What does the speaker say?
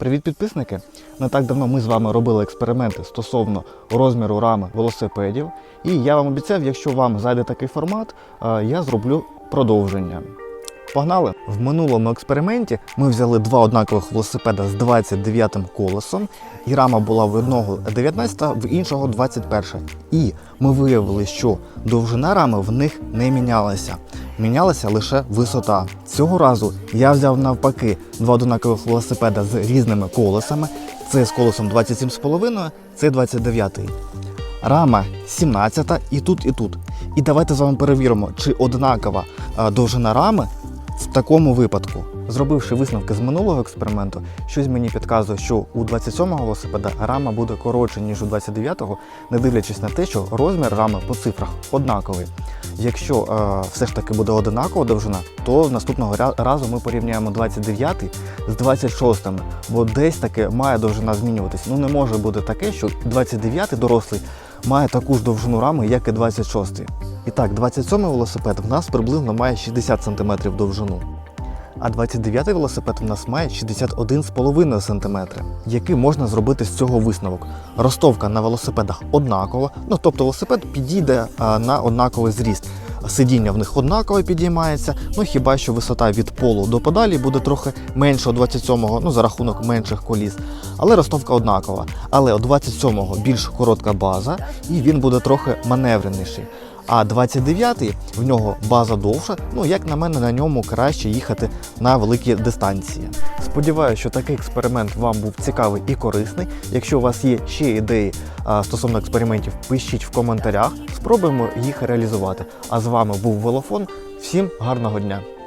Привіт, підписники! Не так давно ми з вами робили експерименти стосовно розміру рами велосипедів. І я вам обіцяв, якщо вам зайде такий формат, е, я зроблю продовження. Погнали! В минулому експерименті ми взяли два однакових велосипеда з 29 колесом, і рама була в одного 19, в іншого 21. І ми виявили, що довжина рами в них не мінялася. Мінялася лише висота. Цього разу я взяв навпаки два однакових велосипеда з різними колесами. Це з колесом 27,5, це 29. Рама 17 і тут, і тут. І давайте з вами перевіримо, чи однакова довжина рами в такому випадку. Зробивши висновки з минулого експерименту, щось мені підказує, що у 27-го велосипеда рама буде коротше, ніж у 29-го, не дивлячись на те, що розмір рами по цифрах однаковий. Якщо е, все ж таки буде одинакова довжина, то наступного разу ми порівняємо 29 з 26, бо десь таки має довжина змінюватись. Ну не може бути таке, що 29 дорослий має таку ж довжину рами, як і 26. І так, 27 велосипед в нас приблизно має 60 см довжину. А 29-й велосипед у нас має 61,5 см. Який можна зробити з цього висновок? Ростовка на велосипедах однакова, ну тобто велосипед підійде на однаковий зріст. Сидіння в них однаково підіймається, ну хіба що висота від полу до педалі буде трохи менша 27-го, ну за рахунок менших коліс. Але ростовка однакова. Але у 27-го більш коротка база, і він буде трохи маневреніший. А 29-й в нього база довша. Ну як на мене, на ньому краще їхати на великі дистанції. Сподіваюся, що такий експеримент вам був цікавий і корисний. Якщо у вас є ще ідеї а, стосовно експериментів, пишіть в коментарях, спробуємо їх реалізувати. А з вами був Велофон. Всім гарного дня!